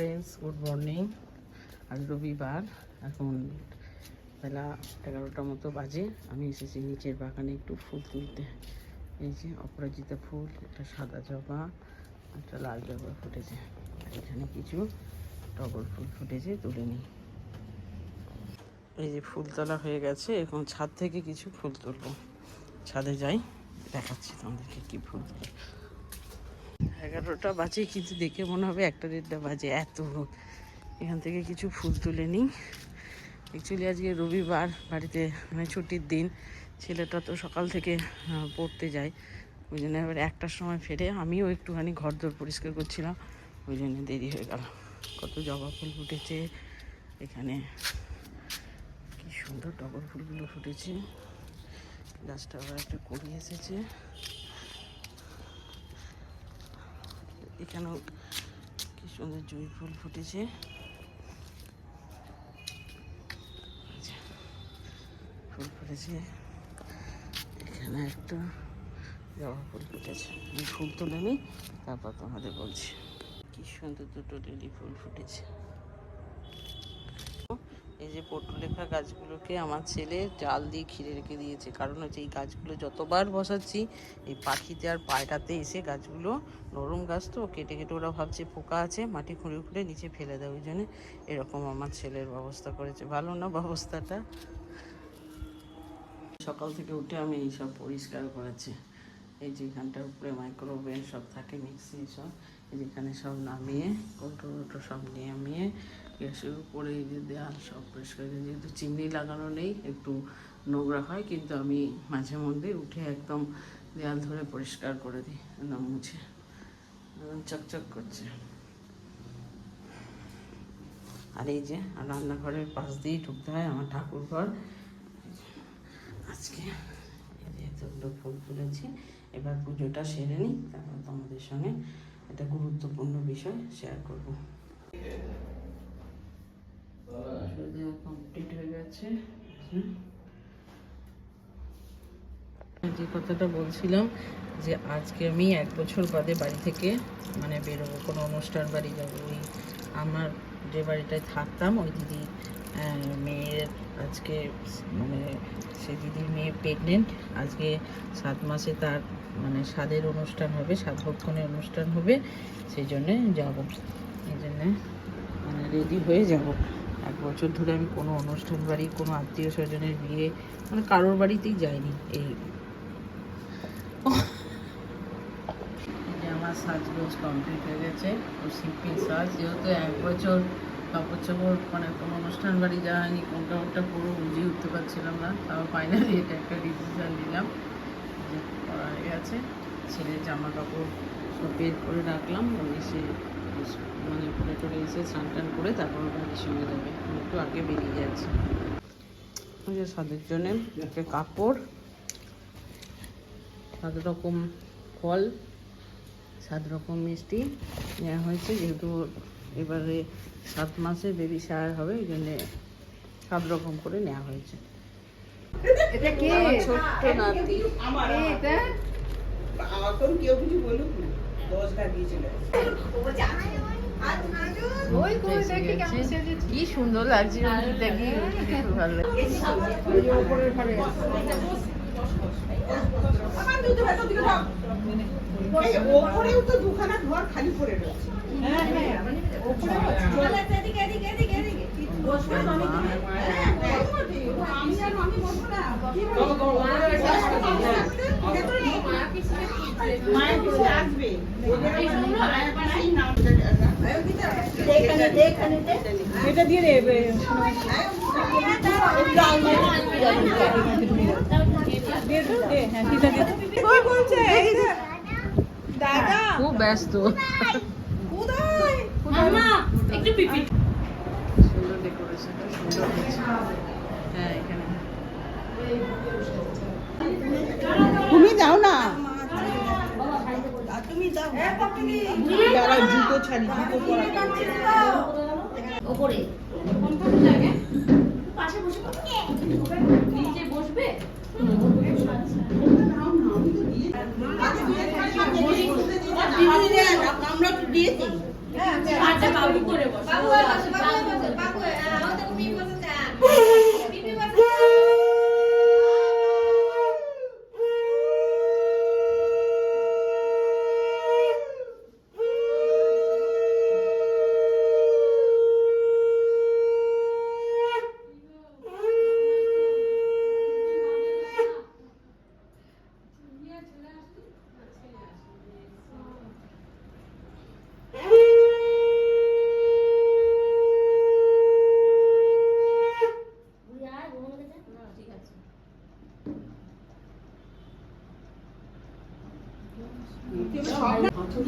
Friends, good morning. আজ রবিবার, এখন বেলা এগারোটার মতো বাজে। আমি এসেছি নিচের বাগানে একটু ফুল তুলতে। এই যে অপরাজিতা ফুল, একটা সাদা জবা, একটা লাল জবা ফুটেছে। এখানে কিছু টগর ফুল ফুটেছে, তুলে নিই। এই যে ফুল তোলা হয়ে গেছে, এখন ছাদ থেকে কিছু ফুল তুলবো। ছাদে যাই, দেখাচ্ছি তোমাদেরকে কি ফুল এগারোটা বাজে, কিন্তু দেখে মনে হবে একটা দেড়টা বাজে। এত। এখান থেকে কিছু ফুল তুলে নিই। অ্যাকচুয়ালি আজকে রবিবার, বাড়িতে মানে ছুটির দিন। ছেলেটা তো সকাল থেকে পড়তে যায়। ওই জন্য এবার একটার সময় ফেরে আমিও একটুখানি ঘর দোর পরিষ্কার করছিলাম। ওই জন্য দেরি হয়ে গেল। কত জবা ফুল ফুটেছে। এখানে কি সুন্দর টগর ফুলগুলো ফুটেছে। গাছটা আবার একটা করি এসেছে। এখানেও কি সুন্দর জুঁই ফুল ফুটেছে। ফুল ফুটেছে। এখানে একটা জবা ফুল ফুটেছে। আমি ফুল তুলে নিই তারপর তোমাদের বলছি। কি সুন্দর দুটো লিলি ফুল ফুটেছে। এই যে পটুলেখা গাছগুলোকে আমার ছেলে জাল দিয়ে ঘিরে রেখে দিয়েছে। কারণ হচ্ছে এই গাছগুলো যতবার বসাচ্ছি, এই পাখিতে আর পায়রাতে এসে গাছগুলো নরম গাছ তো, কেটে কেটে ওরা ভাবছে পোকা আছে, মাটি খুঁড়ে খুঁড়ে নিচে ফেলে দেয়। ওই জন্য এরকম আমার ছেলের ব্যবস্থা করেছে। ভালো না ব্যবস্থাটা? সকাল থেকে উঠে আমি এইসব পরিষ্কার করেছি। এই যে এখানটার উপরে মাইক্রোওভেন সব থাকে, মিক্সি সব। যেখানে সব নামিয়ে কৌটো কৌটো সব নামিয়ে গ্যাসের উপরে এই যে দেয়াল সব পরিষ্কার করে যেহেতু চিমনি লাগানো নেই, একটু নোংরা হয়, কিন্তু আমি মাঝে মধ্যে উঠে একদম দেয়াল ধরে পরিষ্কার করে দিই, একদম মুছে। চকচক করছে। আর এই যে রান্নাঘরের পাশ দিয়েই ঢুকতে হয় আমার ঠাকুর ঘর। আজকে এই যে ফুল তুলেছি, এবার পুজোটা সেরে নিই, তারপর তোমাদের সঙ্গে একটা গুরুত্বপূর্ণ বিষয় শেয়ার করব। কমপ্লিট হয়ে গেছে। যে কথাটা বলছিলাম যে আজকে আমি এক বছর বাদে বাড়ি থেকে মানে বেরোবো কোনো অনুষ্ঠান বাড়ি যাব ওই আমার যে বাড়িটায় থাকতাম, ওই দিদি মেয়ের আজকে মানে সে দিদির মেয়ে প্রেগনেন্ট আজকে সাত মাসে তার মানে স্বাদের অনুষ্ঠান হবে সাতভক্ষণের অনুষ্ঠান হবে, সেই জন্যে যাব। এই জন্যে মানে রেডি হয়ে যাব। এক বছর ধরে আমি কোনো অনুষ্ঠান বাড়ি, কোনো আত্মীয় স্বজনের বিয়ে মানে কারোর বাড়িতেই যাইনি। এই সাজগোজ কমপ্লিট হয়ে গেছে। তো সিম্পল সাজ যেহেতু এক বছর কাপড় মানে কোনো অনুষ্ঠান বাড়ি যাওয়া হয়নি, কোনটা ওটা পুরো বুঝিয়ে উঠতে পারছিলাম না। তাও ফাইনালি এটা একটা ডিসিশন নিলাম যে করা হয়ে গেছে ছেলের জামা কাপড় সব বের করে রাখলাম এসে মানে করে করে এসে স্নান টান করে তারপর বাড়ির সঙ্গে যাবে। একটু আগে বেরিয়ে যাচ্ছে স্বাদের জন্য একটা কাপড় সাত রকম ফল। সাত রকম মিষ্টি নেওয়া হয়েছে যেহেতু এবারে সাত মাসে বেবি শায়ার হবে এই জন্যে সাত রকম করে নেওয়া হয়েছে এটা কে ছোট্ট নাতি এটা এখন কেউ কিছু বলুক না দশটা দিয়েছিল ওই কই এসে দেখি কেমন গেছে। সেজেছে কি সুন্দর লাগছে খুব ভালো লাগছে ওপরেও তো দুখানা ঘর খালি পড়ে রয়েছে হ্যাঁ হ্যাঁ ওপরে আমি আর আমি বসবো না কি মায়ের কিছু আসবে এটা দিয়ে দেবে দাদা। খুব ব্যস্ত। কোথায়? সুন্দর ডেকোরেশনটা সুন্দর হ্যাঁ এখানে। তুমি দাও না। তুমি যারা জুতো ছাড়ি জুতো পরা। ওপরে। নিচে বসবে? আমরা তো দিয়েছি। আচ্ছা বাবু করে বসো বাবু আর বসে, বাবু আর বসে, বাবু আর- হ্যাঁ, আমাদের পিপি বসেছে, হ্যাঁ। পিপি বসেছে।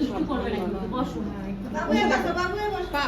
একটু করবে না কিন্তু, বসো বাবু আর বসে, বাবু আর বসে।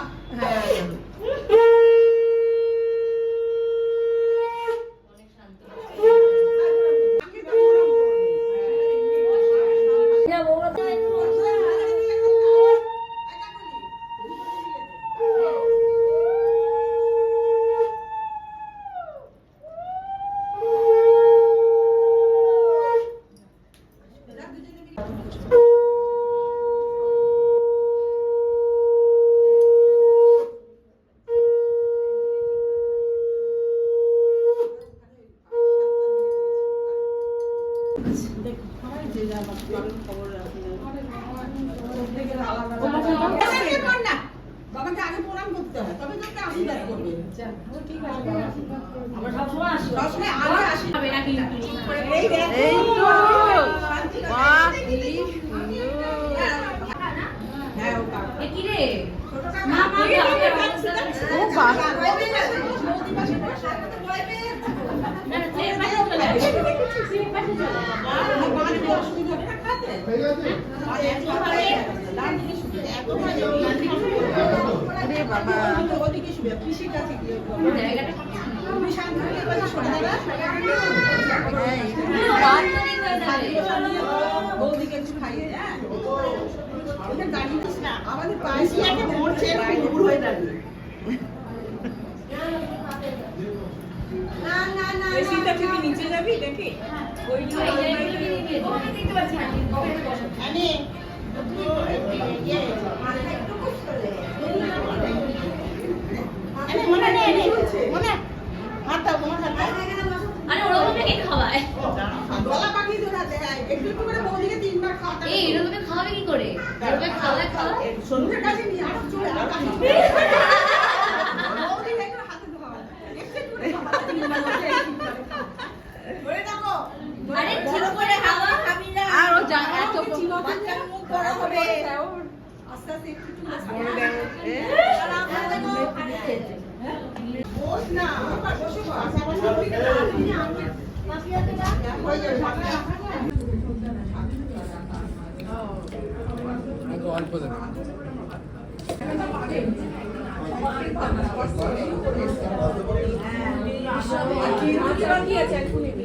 বাবাকে আগে প্রণাম করতে হয় তবে তোকে আশীর্বাদ করবে আমরা সবসময় আসি সবসময় আগে আসি হবে না কিন্তু এই দেখ বাহ কি হ্যাঁ ও কাকা কি রে মা মা ও বাহ না না ট্রেন পাশে চলে যাবে ট্রেন পাশে চলে যাবে রে বাবা জায়গাটা হ্যাঁ বান্ধবী হয়ে যাবে বৌদিকে একটু খাইয়ে আমাদের পাশে একটা মরছে কুকুর হয়ে দাঁড়িয়ে বৌদিকে তিনবার খাওয়াতে এই এরকমকে খাওয়াবে কি করে খাওয়ায় খাওয়া সন্ধ্যের কাছে নিয়ে আরও চলে আর কাছে বৌদিকে একটু হাতে ধোয়া একটু একটু করে খাওয়াতে ধরে রাখো আরে ও যা এত মুখ বড় হবে আস্তে আস্তে একটু একটু করে এ, বস না আবার বসে বস আবার সবদিকে হয়ে যাবে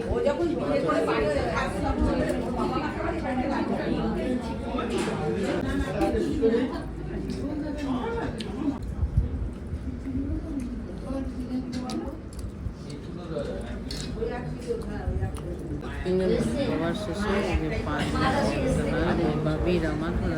ও যখন বিয়ে করে বাড়িতে থাকতো তিনজন সবার শেষে এই যে পাঁচ এই বাবির আমার তিনজন খাওয়া দাওয়া করে রোজ আমরা করলাম সবার সাথে আর এই যে এর নাম হচ্ছে চোখু গীতার বই করলাম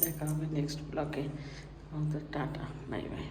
দেখা হবে নেক্সট ব্লগে আমাদের টাটা বাই বাই